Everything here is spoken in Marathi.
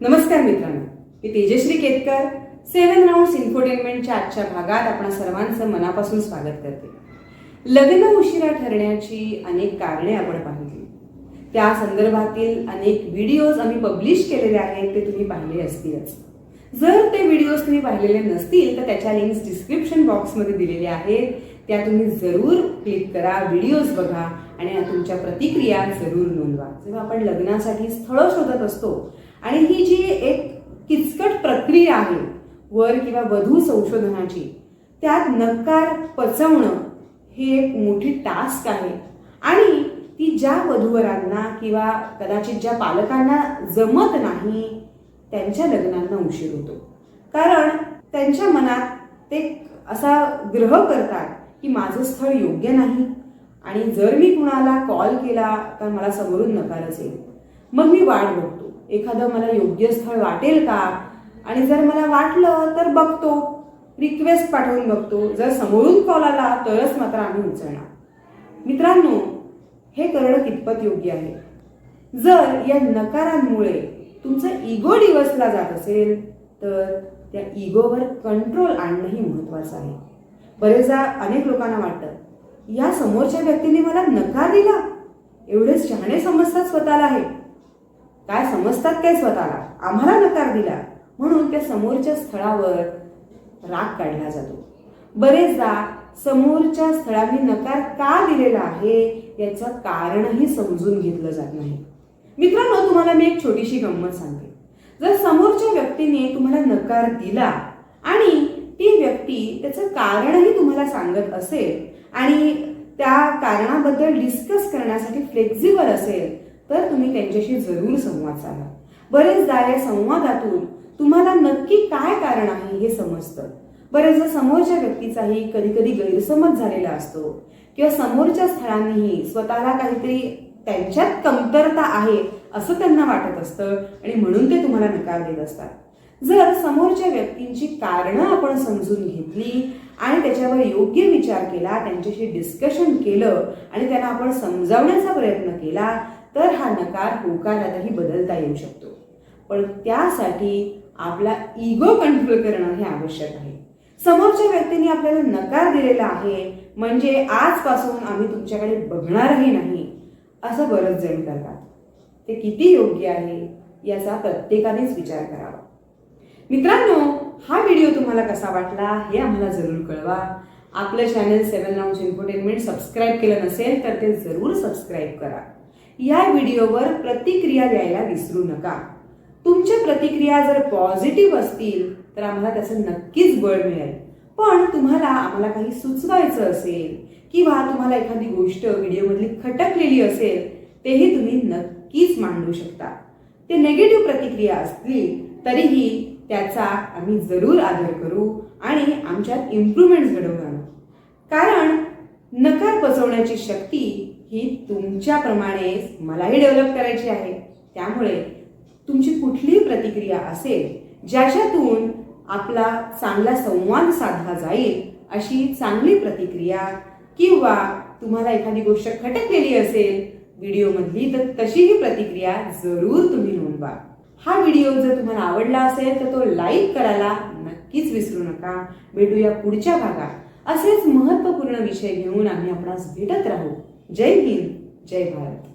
नमस्कार मित्रांनो मी तेजश्री केतकर सेवन राऊंड इन्फोटेनमेंटच्या आजच्या भागात आपण सर्वांचं मनापासून स्वागत करते. लग्न उशिरा ठरण्याची अनेक कारणे आपण पाहिली. त्या संदर्भातील अनेक व्हिडिओज आम्ही पब्लिश केलेले आहेत ते तुम्ही पाहिले असतीलच. जर ते व्हिडिओज तुम्ही पाहिलेले नसतील तर त्याच्या लिंक्स डिस्क्रिप्शन बॉक्समध्ये दिलेल्या आहेत. त्या तुम्ही जरूर क्लिक करा व्हिडिओज बघा आणि तुमच्या प्रतिक्रिया जरूर नोंदवा. जेव्हा आपण लग्नासाठी स्थळं शोधत असतो आणि ही जी एक किचकट प्रक्रिया आहे वर किंवा वधू संशोधनाची त्यात नकार पचवणं ही एक मोठी टास्क आहे. आणि ती ज्या वधूवरांना किंवा कदाचित ज्या पालकांना जमत नाही त्यांच्या लग्नांना उशीर होतो. कारण त्यांच्या मनात ते असा ग्रह करतात की माझं स्थळ योग्य नाही आणि जर मी कुणाला कॉल केला तर मला समोरून नकारच येईल मग मी वाट बघतो. एखादं मला योग्य स्थळ वाटेल का? आणि जर मला वाटलं तर बघतो. रिक्वेस्ट पाठवून बघतो. जर समोरून कॉल आला तरच मात्र आम्ही उचलणार. मित्रांनो हे करणं कितपत योग्य आहे? जर या नकारांमुळे तुमचं इगो डिवसला जात असेल तर त्या इगोवर कंट्रोल आणणंही महत्वाचं आहे. बरेचदा अनेक लोकांना वाटतं या समोरच्या व्यक्तीने मला नकार दिला? एवढेच शहाणे समजतात स्वतःला आहे काय समजतात काय स्वतःला? आम्हाला नकार दिला. म्हणून त्या समोरच्या स्थळावर राग काढला जातो. बरेचदा समोरच्या स्थळाने नकार का दिलेला आहे याचं कारणही समजून घेतलं जात नाही. मित्रांनो तुम्हाला मी एक छोटीशी गंमत सांगते. जर समोरच्या व्यक्तीने तुम्हाला नकार दिला आणि ती व्यक्ती त्याचं कारणही तुम्हाला सांगत असेल आणि त्या कारणाबद्दल डिस्कस करण्यासाठी फ्लेक्झिबल असेल तर तुम्ही त्यांच्याशी जरूर संवाद साधा. बरेचदा या संवादातून तुम्हाला नक्की काय कारण आहे हे समजतं. बरेचदा समोरच्या व्यक्तीचाही कधी कधी गैरसमज झालेला असतो किंवा समोरच्या स्थळांनीही स्वतःला काहीतरी त्यांच्यात कमतरता आहे असं त्यांना वाटत असतं आणि म्हणून ते तुम्हाला नकार देत असतात. जर समोरच्या व्यक्तींची कारणं आपण समजून घेतली आणि त्याच्यावर योग्य विचार केला त्यांच्याशी डिस्कशन केलं आणि त्यांना आपण समजावण्याचा प्रयत्न केला तर हा नकार होकारातही बदलता येऊ शकतो. पण त्यासाठी आपला इगो कंट्रोल करणं हे आवश्यक आहे. समोरच्या व्यक्तीने आपल्याला नकार दिलेला आहे म्हणजे आजपासून आम्ही तुमच्याकडे बघणारही नाही असं बरंच जण करतात. ते किती योग्य आहे याचा प्रत्येकानेच विचार करावा. मित्रांनो हा व्हिडिओ तुम्हाला कसा वाटला हे आम्हाला जरूर कळवा. आपलं channel seven round infotainment subscribe केलं नसेल तर ते जरूर सबस्क्राईब करा. या व्हिडिओवर प्रतिक्रिया द्यायला विसरू नका. तुमच्या प्रतिक्रिया जर पॉझिटिव्ह असतील तर आम्हाला त्याचं नक्कीच बळ मिळेल. पण तुम्हाला आम्हाला काही सुचवायचं असेल किंवा तुम्हाला एखादी गोष्ट व्हिडिओमधली खटकलेली असेल तेही तुम्ही नक्कीच मांडू शकता. ते नेगेटिव्ह प्रतिक्रिया असतील तरीही त्याचा आम्ही जरूर आदर करू आणि आमच्यात इम्प्रुव्हमेंट्स घडवून आणू. कारण नकार पचवण्याची शक्ती ही तुमच्याप्रमाणेच मलाही डेव्हलप करायची आहे. त्यामुळे तुमची कुठलीही प्रतिक्रिया असेल ज्याच्यातून आपला चांगला संवाद साधला जाईल अशी चांगली प्रतिक्रिया किंवा तुम्हाला एखादी गोष्ट खटकलेली असेल व्हिडिओमधली तर तशीही प्रतिक्रिया जरूर तुम्ही नोंदवा. हा व्हिडिओ जर तुम्हाला आवडला असेल तर तो लाईक करायला नक्कीच विसरू नका. भेटूया पुढच्या भागात. असेच महत्त्वपूर्ण विषय घेऊन आम्ही आपणास भेटत राहू. जय हिंद जय भारत.